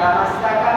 já se acabou.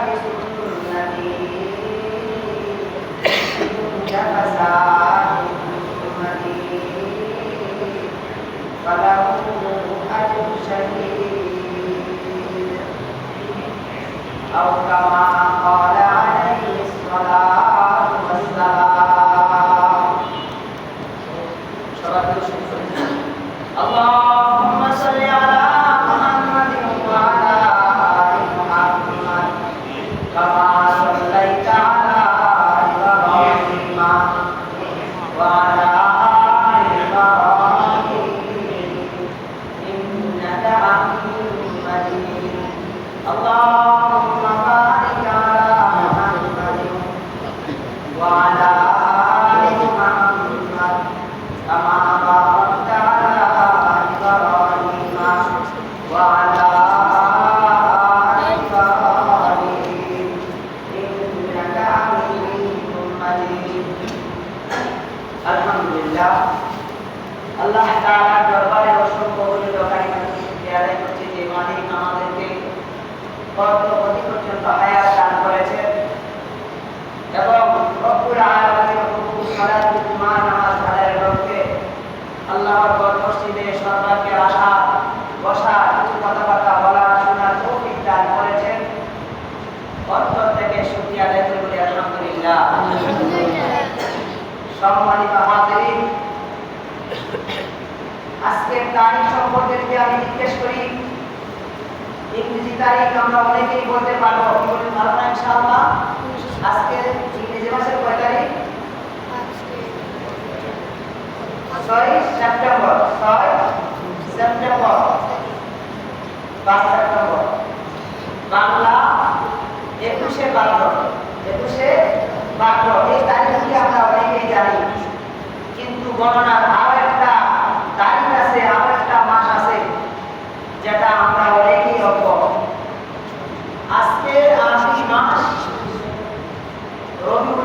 দিন বলতে পারব পারব না, ইনশাআল্লাহ। আজকে ইংরেজি মাসের কয় তারিখ? সেপ্টেম্বর, ছয় সেপ্টেম্বর, পাঁচ সেপ্টেম্বর। বাংলা একুশে বারো একুশে বারো। এই তারিখটি আমরা অনেকেই জানি, কিন্তু গণনার আরও একটা তারিখ আছে আরও একটা মাস আছে, যেটা আমরা অনেকেই 너는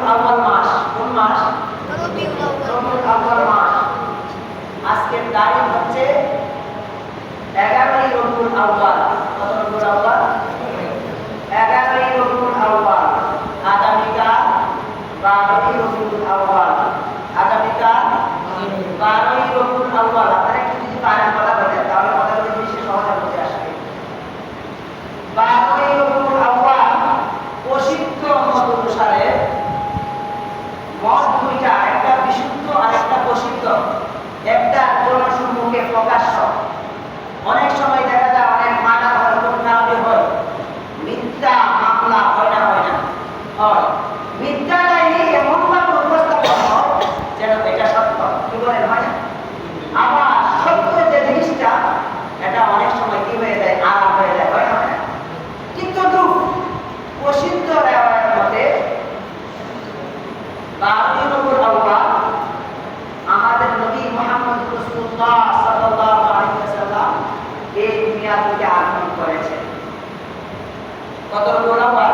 কত নম্বর নাম্বার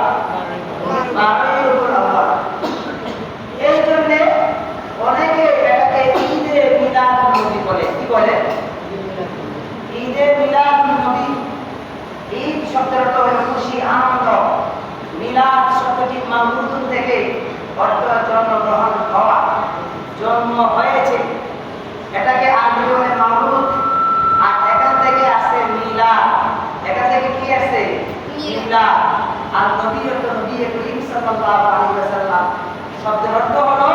বারো। নম্বর নাম্বার এই জন্যে অনেকে এটাকে ঈদে মিলাদ নদী বলে। কি বলে? ঈদে মিলাদ নদী ঈদ শব্দটা অর্থ খুশি, আনন্দ। মিলাদ শব্দটি মামুদুন থেকে অর্থ জন্মগ্রহণ হওয়া, জন্ম হয়েছে। এটাকে আর আর নবী নবী করিম সাল্লাল্লাহু আলাইহি ওয়াসাল্লাম শব্দের অর্থ হলো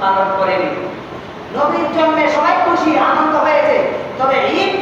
পালন করেনি। নবীর জন্মে সবাই খুশি আনন্দ হয়েছে। তবে ঈদ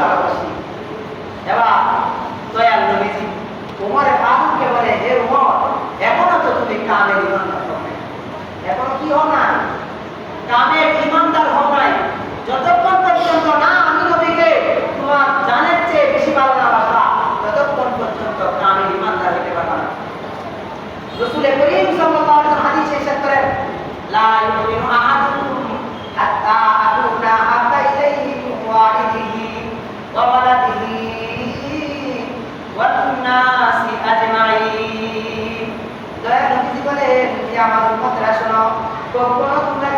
ভালোবাসি এবার, দয়াল নবীজি, তোমার ফারুককে বলে, হে উমর তো তুমি কামের ইমানদার হও নাই। কি হও না কামের ইমানদার হও নাই। যতক্ষণ করে যে আমার শোনো। কখনো তোমরা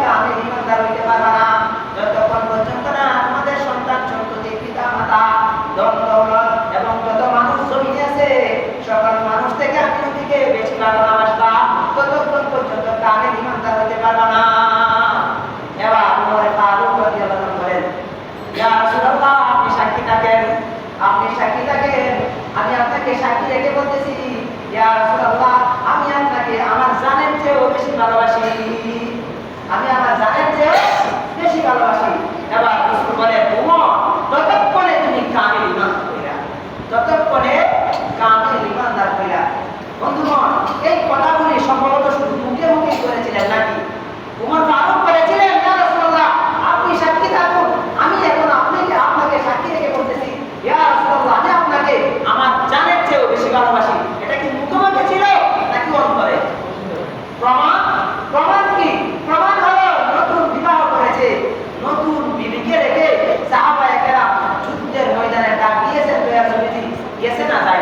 পারবা না? যতক্ষণ পর্যন্ত না তোমাদের সন্তান সন্ততি পিতা মাতা ধন দৌলত এবং যত মানুষ জমিনে আছে, সকল মানুষ থেকে আমি নদীকে বেশি ভালোবাসবা। ততক্ষণ পর্যন্ত গ্রামে ইমানদার হতে পারবা না। y hacen nada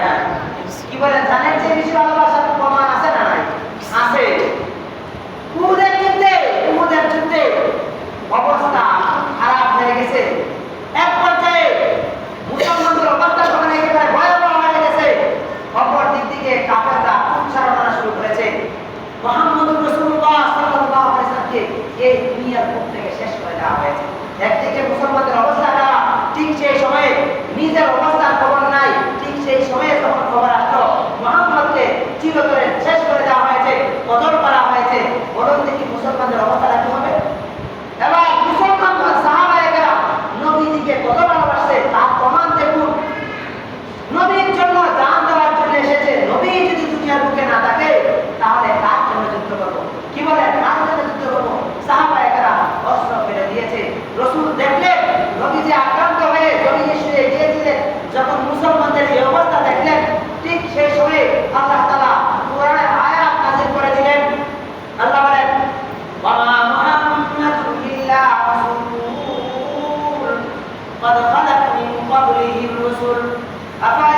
قد خلت من قبله الرسل أفعل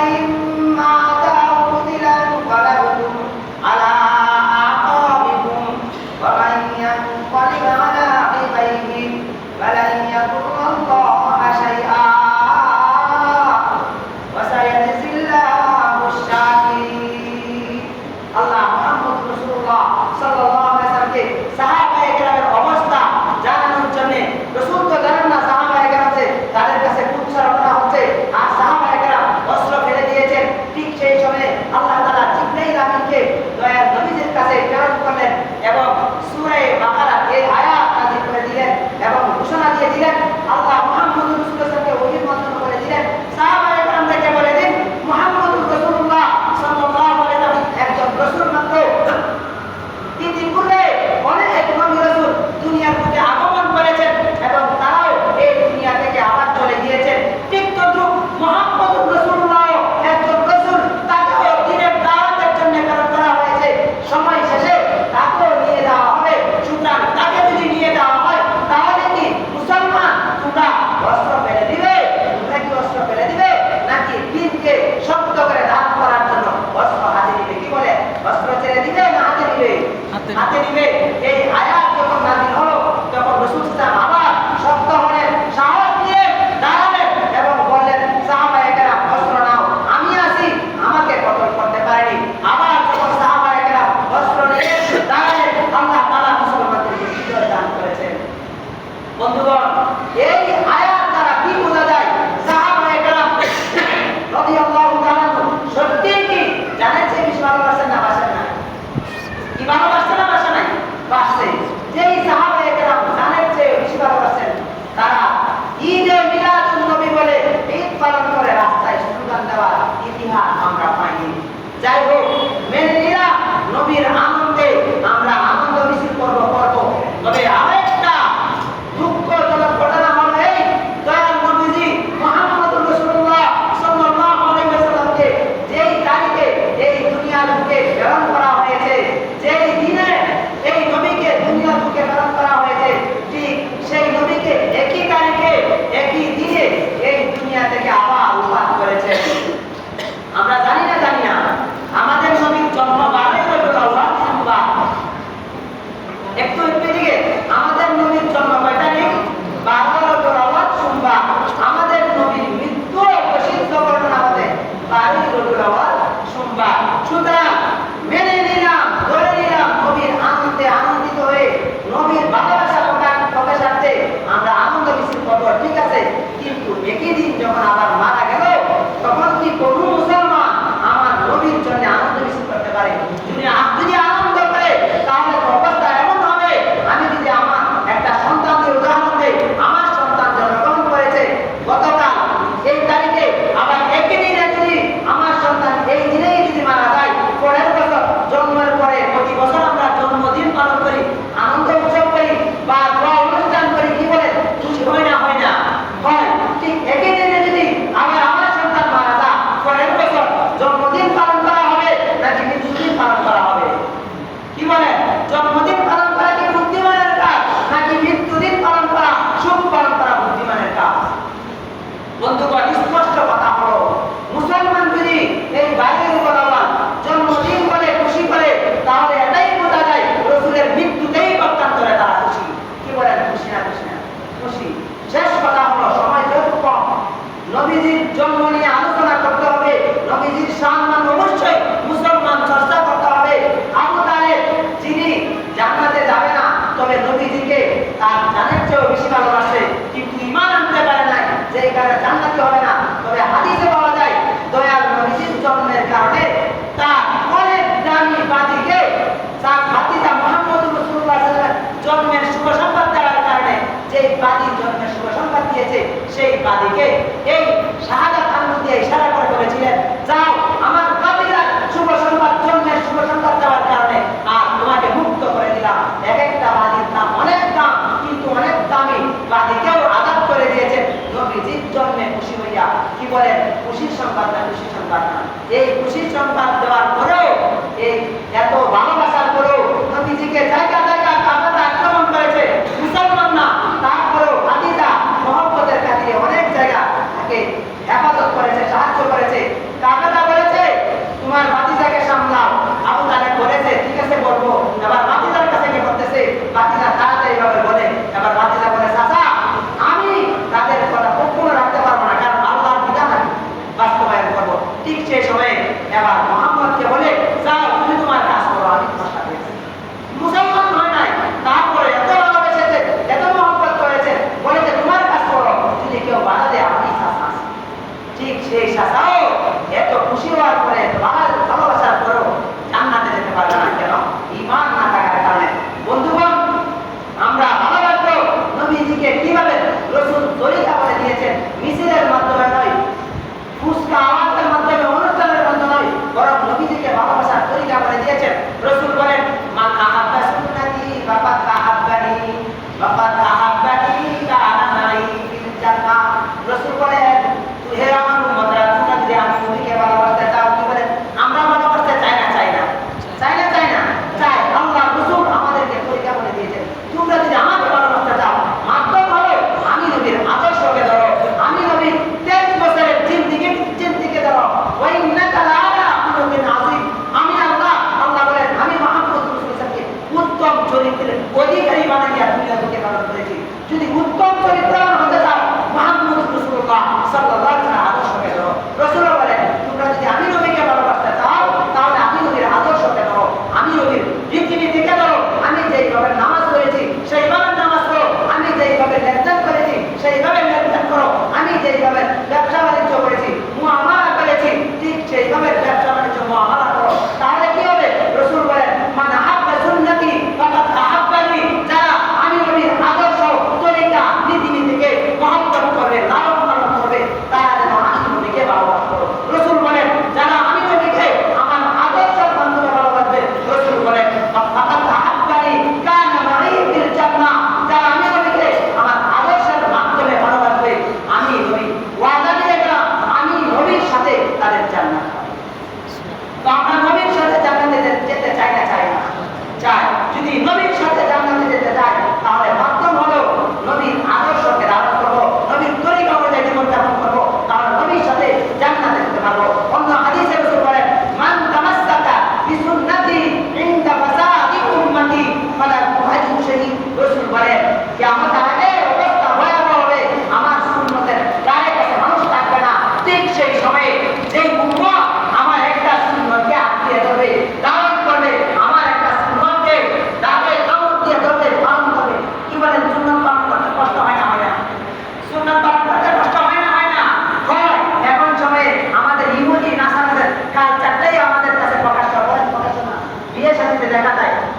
যদি উত্তম চরিত্র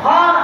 হন